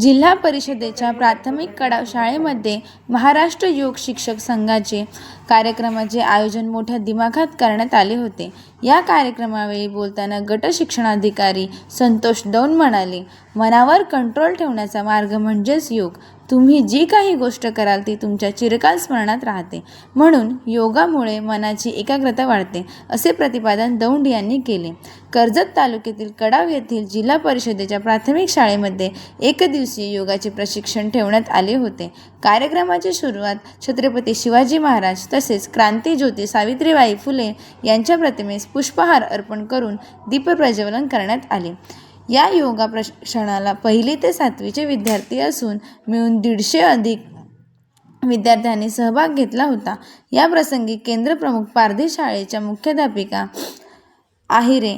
जिल्हा परिषदेच्या प्राथमिक कडा शाळेमध्ये महाराष्ट्र योग शिक्षक संघाचे कार्यक्रमाचे आयोजन मोठ्या दिमाखात करण्यात आले होते. या कार्यक्रमावेळी बोलताना गट शिक्षणाधिकारी संतोष दौन म्हणाले मनावर कंट्रोल ठेवण्याचा मार्ग म्हणजेच योग. तुम्ही जी काही गोष्ट कराल ती तुमच्या चिरकाल स्मरणात राहते. म्हणून योगामुळे मनाची एकाग्रता वाढते असे प्रतिपादन दौंड यांनी केले. कर्जत तालुक्यातील कडाव येथील जिल्हा परिषदेच्या प्राथमिक शाळेमध्ये एकदिवसीय योगाचे प्रशिक्षण ठेवण्यात आले होते. कार्यक्रमाची सुरुवात छत्रपती शिवाजी महाराज तसेच क्रांतीज्योती सावित्रीबाई फुले यांच्या प्रतिमेस पुष्पहार अर्पण करून दीपप्रज्वलन करण्यात आले. या योगा प्रशिक्षणाला पहिली ते सातवीचे विद्यार्थी असून मिळून दीडशे अधिक विद्यार्थ्यांनी सहभाग घेतला होता. या प्रसंगी केंद्रप्रमुख पारधी शाळेच्या मुख्याध्यापिका आहिरे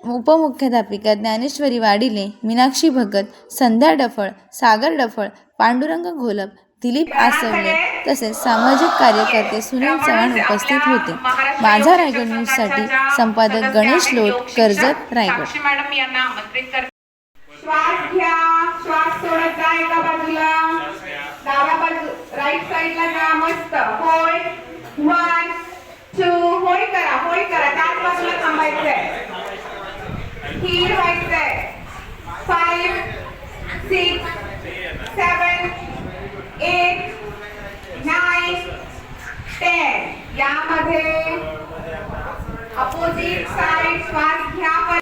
उपमुख्याध्यापिका ज्ञानेश्वरी वाडिले मीनाक्षी भगत संध्या डफळ सागर डफळ पांडुरंग घोलप दिलीप आसवले तसेच सामाजिक कार्यकर्ते सुनील चव्हाण उपस्थित होते. माझा रायगड न्यूजसाठी संपादक गणेश लोट कर्जत रायगड. श्वास घ्या. श्वास सोडत जा एका बाजूला. डाव्या बाजू राईट साईडला जा. मस्त. होय. टेन यामध्ये अपोजिट साईड श्वास घ्या.